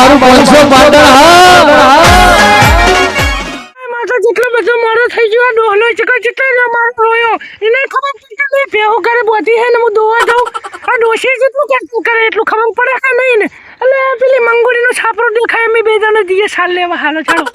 મારું પાંચસો પાટણ હા માતો જેટલો બધો મોડો થઈ ગયો આ ડોહલો છે કે જેટલો મારો રોયો. એને ખબર પડે કે ભેહો કરે બોધી હે ને હું દોવા જાઉં આ ડોશી જેટલું કેટલું કરે એટલું ખબર પડે કે નહીં ને? એટલે પેલી મંગોડીનો છાપરો દેખાય અમે બે જણા જઈએ સાલ લેવા હાલો ચાલો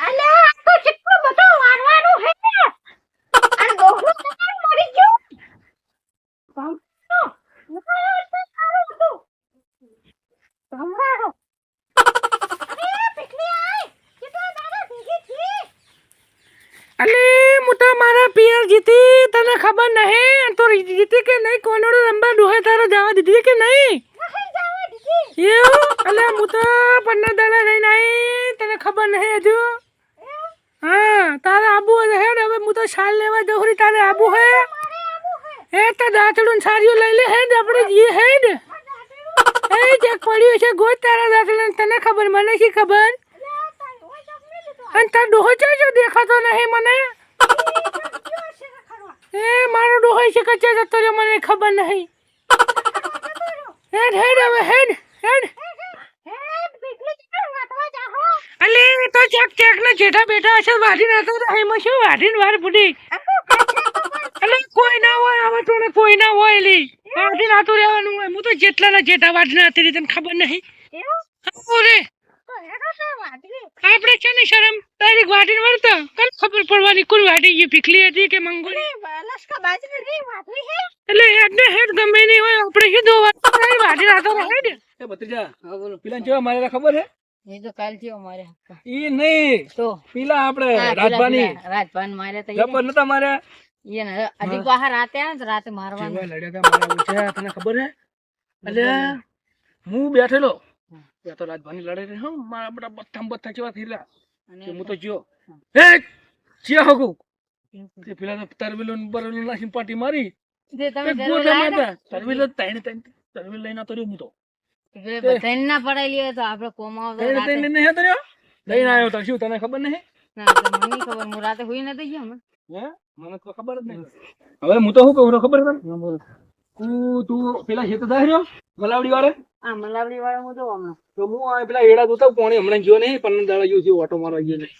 અલ્યા આ તો કેટલો બધો વારવાનું હે ને આ ડોહલો તો કેમ મરી ગયો ભમરો નકર તો સારું હતું ભમરાડો અરે પીકલી આય કેટલા દાડા ભેગી થી અલે મોટા મારા પિયર જીતી તને ખબર નહીં તો જીતી કે નહીં કોનડો રંબા ડોહે તારે જવા દીધી કે નહીં નહીં જવા દીધી એવું? અલે હું તો પંદર દાડા રહીને આવી તને ખબર નહીં હજુ? હા, તારે આબુ હે ને, હવે હું તો શાલ લેવા જઉં છું, તારે આબુ હે? હે એ તો દાંતડું સારીઓ લઈ લે હેડ આપણે જઈએ હેડ એ જે પડ્યું છે, ગોત તારા દાંતડું તને ખબર, મને શી ખબર? અને તાર ડોહો છે જો દેખાતો નહીં મને? એ મારો ડોહો છે કચ્ચે જતો રહ્યો, મને ખબર નહીં. હેડ હેડ, હવે હેડ. હેડ અલે, તો ચેક ચેક ને જેઠા બેઠા હશે, વાઢી નાખતો એમાં શું વાઢીને વાર પૂડી અલે, કોઈ ના હોય હવે તો ને કોઈ ના હોય લી વાઢી નાતું રહેવાનું હોય. હું તો જેટલા ના જેઠા વાઢી નાખતી રહી, તને ખબર નહીં? ઓરે આપણે છે ને શરમ? ડાયરેક્ટ વાઢીને તો કલ ખબર પડવાની? કોણ વાઢી ગઈ પીકલી હતી કે ની હે એટલે હેડ ને હેડ ગમે નહીં હોય, આપણે શું દોવા વાઢી રહે હેડ. એ ભત્રીજા પેલા કેવા મારે ખબર હે? એ તો કાલ થયો મારે ઈ નહીં. તો? પેલા આપણે રાજભાની. રાજભાન માર્યા તા જબર નતા મારે ઈ ને અધિક બહાર રાતે રાતે મારવાનું. જેવા લડ્યા તા મારા ઓછા તને ખબર હે? એટલે હું બેઠેલો. ત્યાં તો રાજભાની લડે રે હું મારા બધા બથામ બથા કેવા થયેલા. અને હું તો જ્યો. હે ચિયા હગુ તે? પેલા તો તરવેલો બરવેલો નાખીને પાટી મારી. તે તમે તરવેલો તાઈને તાઈને તરવેલ લઈને તો રહ્યું હું તો. બધાને ના હોય તો આપણે કોમાવ તો તાઈને રાતે. તાઈને નહીં હતો લઈને આવ્યો તો શું તને ખબર નહીં? ના મને ખબર હું રાતે હુઈ નથી ગયો હે? મને તો ખબર જ નહીં. હવે હું તો શું કહું ખબર તને? હા, તું તું પેલા ખેતર થાય મલાવડી વાળે આ મલાવડી વાળા હું જોઉં હમણાં તો હું આ પેલા એડા જોતા પોણી હમણાં ગયો નહીં પન્ના દાડા ગયો છે ઓટો મારવા ગયો નહીં.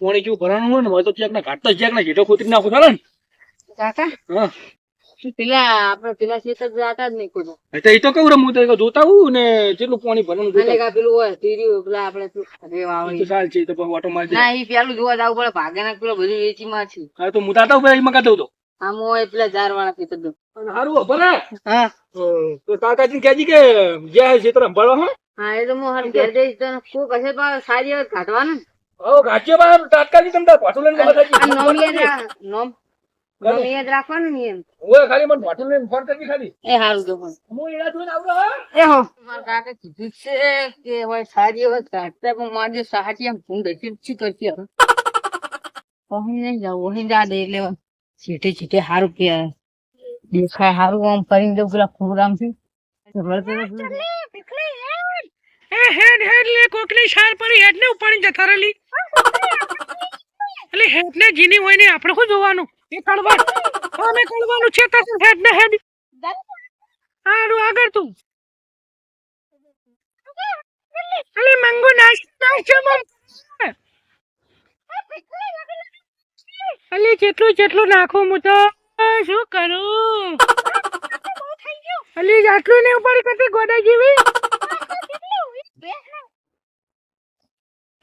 પોણી કેવું ભરવાનું હોય ને હોય તો ચેક ના ઘાટ તો ચેક ના જેટો ખોતરી નાખો ચાલે ને? કાકા હા. પેલા આપણે પેલા ખેતર જાતા જ નહીં કોઈ એટલે એ તો કહું રે તો જોતા હું ને જેટલું પાણી ભરવાનું જોતા પેલું હોય તીર્યું પેલા આપણે પેલું રેવા એ આવે તો ચાલ છે તો ઓટો મારી ના એ પેલું જોવા જવું પડે ભાગે પેલો બધું વેચી માં છે. હા તો હું તાતા ઉપર એમાં કાઢ તો. આમ હોય પેલા ઝાર વાળા. અને ભલે. હા. તો કાકાજી કહેજી કે જ્યાં હા હા. એ તો હું હાલ ઘેર જઈશ તો કોક હશે તો સારી વાત કાઢવાનું. ઓ બહાર તાત્કાલિક તમને પાછું લઈને નોમ યાદ બધા રાખ- નોમ નોમ યાદ રાખવાનું ને એમ. ઓય ખાલી મને પાછું લઈને ફોન કરવી ખાલી. એ હારું તો હું એડા જોઈને આવડો એ હો. મારા કાકે કીધું છે કે હોય સારી વાત કાઢતા પણ મારે સાચી આમ હું દસી શું કરતી હવે. અહીં નહીં જાવું અહીં જા દે એટલે છેટે છેટે હારું કે દેખાય હારું આમ કરીને દઉં પેલા પ્રોગ્રામ છે. હે એ હેડ. હેડ લે કોકની શાર પડી હેડ ને ઉપાડી જતા રહેલી. એટલે હેડ ને જીની હોય ને આપણે શું જોવાનું? એ કળવા અમે કળવાનું છે તો હેડ ને હેડ હારું આગળ તું અલે મંગો નાશ નાશ મમ અલે જેટલું જેટલું નાખું હું તો શું કરું અલી આટલું ને ઉપાડી કરતી ગોડા જેવી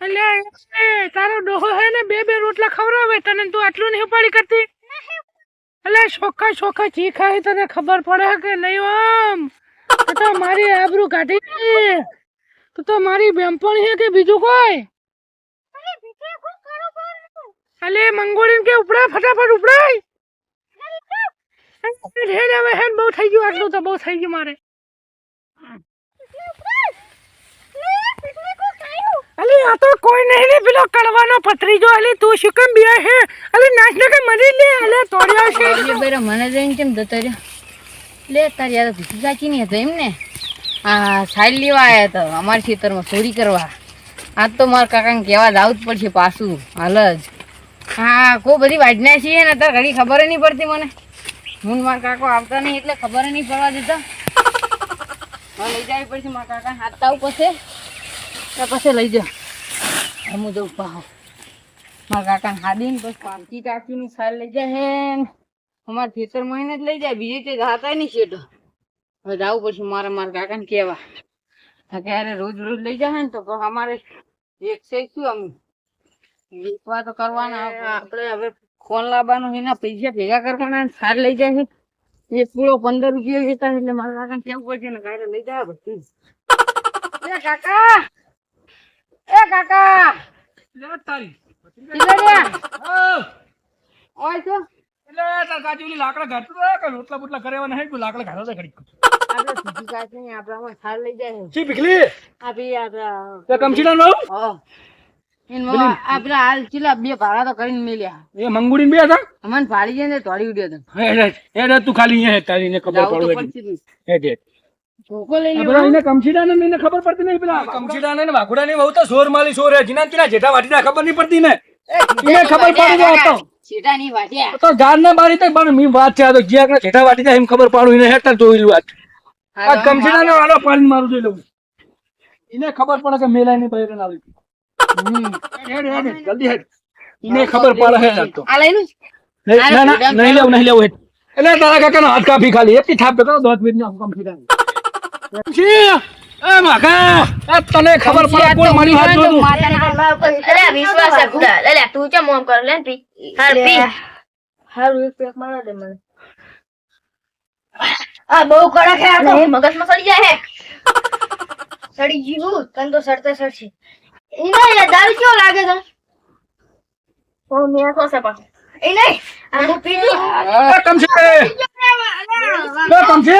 અલે એ તારો ડોહો હે ને બે બે રોટલા ખવડાવે તને તું આટલું નહીં ઉપાડી કરતી અલે ચોખ્ખા ચોખ્ખા ચીખા હે તને ખબર પડે કે નહીં આમ તું તો મારી આબરૂ કાઢી તું તો મારી બેનપણી હે કે બીજું કોઈ? અલે મંગોળીને કે ઉપડા ફટાફટ ઉપડાય? હેડ હવે હેડ બહુ થઈ ગયું આટલું તો બહુ થઈ ગયું મારે અલી આ તો કોઈ નહીં ને પેલો કડવાનો પથરીજો. અલે તું શું કેમ બે હે? અલે નાશ ના કે મરી લે અલે તોડ્યો છે એ બેરા મને જઈને કેમ જતો રહ્યો? લે તારી યાર ભીખી જાકી નહીં હતો એમ ને આ સાઈડ લેવા આવ્યા તો અમારા ખેતરમાં ચોરી કરવા. આજ તો મારા કાકાને કહેવા જવું જ પડશે પાછું હાલ જ. હા કોઈ બધી વાજના છીએ ને અત્યારે ઘડી ખબર નહીં પડતી મને. હું ને મારા કાકો આવતા નહીં એટલે ખબર નહીં પડવા દેતા લઈ જવી પડશે મારા કાકા. હાથ પછી. તો પછી લઈ જા હું જઉં મારા કાકા હાદીને બસ પામતી કાચીની સાર લઈ જાય હે ને. અમારા ખેતર મહિને જ લઈ જાય, બીજે તે જાતા નહીં શેઠો હવે જવું પડશે મારે મારા કાકાને કહેવા. હા કે રોજ રોજ લઈ જાય ને તો અમારે એક છે શું અમે વેચવા તો કરવાના આપણે હવે ફોન લાવવાનો એના પૈસા ભેગા કરવાના સાર લઈ જાય છે. એક પૂરો પંદર રૂપિયા વેચતા એટલે મારા કાકાને કેવું પડશે ને ગાડી લઈ જાય બધું. કાકા! એ કાકા! લે તારી. ઓય તો. એટલે ઓલી લાકડા ઘાટતો હતો કે રોટલા બોટલા કરેવા નહીં તું લાકડા ઘાટો તો ઘડીક. આપણે સીધી કાચ નહીં આપણામાં સાર લઈ જાય છે. પીકલી આપી આપડા તે કમચીડા નો હા. એનમાં હાલ ચીલા બે ભાડા તો કરીને મેલ્યા. એ મંગુડી બે હતા? અમને ફાડી જાય ને તોડી ઉડ્યો તો હે હે હે તું ખાલી અહીંયા તારી ખબર પડે પડશે જ. ખબર પડતી નહીં પેલા? કમચીડા ને વાઘોડા ની બહુ તો સોર માલી સોર જીના તીના જેઠા વાટીના ખબર નહીં પડતી ને? એને ખબર પડી જાય તો. છેટા નહીં વાટ્યા તો ઝાડ ને બારી તક પણ મી વાત છે તો જ્યાં આગળ જેઠા વાટી જાય એમ ખબર પાડું એને હેઠળ જોઈ વાત. આ કમચીડા ને આડો પાડી મારું જોઈ લઉં. એને ખબર પડે કે મેલા ની બહેર ના આવી હમ. હેડ હેડ જલ્દી હેડ. એને ખબર પડે હે તો આ લઈ નહીં, ના ના નહીં લેવું નહીં લેવું એટલે તારા કાકા હાથ કાપી ખાલી. એકથી થાપ કરો દોઢ મિનિટ ના તને ખબર પડે કોણ મારી વાત જોતું અરે વિશ્વાસ ખુદા. અરે તું ચમ મોમ કર? લે પી. હાર પી. હારું એક પેક મારો દે મને. આ બહુ કડક હે આ તો. મગજમાં સડી જાય હે. સડી ગયું તન તો સડતે સડશે. ઈને યાર દારૂ કેવો લાગે છે ઓ મેં કોસે એ નહીં. આ હું પી લી એ કમશે કમશે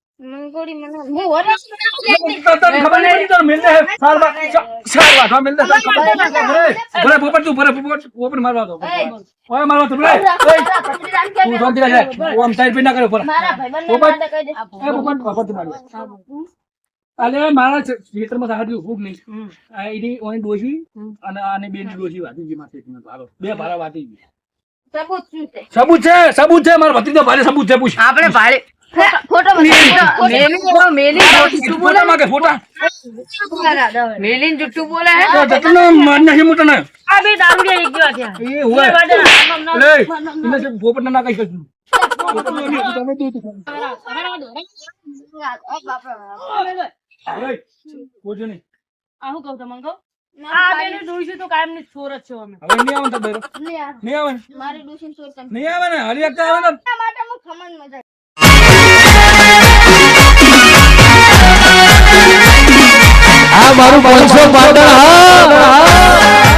ગઈ મને હું વરસ તને ખબર નહીં સાર સાર હા મેલને પોપટ તું ભરે પોપટ પોપટ મારવા દો ઓય મારવા તો ભરે તું શાંતિ રાખ ઓ આમ સાઈડ પે ના કરે ભરે મારા ભાઈબંધને પોપટ. મારતા કહી દે. એ પોપટ પોપટ મારવા અલે મારા ખેતરમાં સાહર ઉભું નહીં. આ એની ઓની ડોશી અને આને બેની ડોશી વાતી ગઈ માથે બે ભારા વાતી ગઈ. સબૂત શું છે? સબૂત છે સબૂત છે મારા ભત્રીજો ભારે સબૂત છે પૂછ આપણે ભાડે ફોટો મેલી મેલી જુઠ્ઠું બોલે. ફોટા. માંગે ફોટા મેલીન જુઠ્ઠું બોલે હે? તો જતનો માર નાખી હું તને આ બે દારૂડિયા એક જેવા થયા. એ હોય. લે એને જે પોપટ ના કઈ કશું પોપટ ને નહીં, તમે દે તું. અરે, બોલજો નહીં. આવું કહું તમને કહું? આ બેને ડોઈશું તો કાયમની છોર જ છો અમે. હવે નહીં આવે ને તાર બૈરો. નહીં આવે. મારી તમે નહીં આવે ને હાલી આપતા આવે ને માટે હું ખમણ મજા આ મારું પાંચસો પાટણ હા.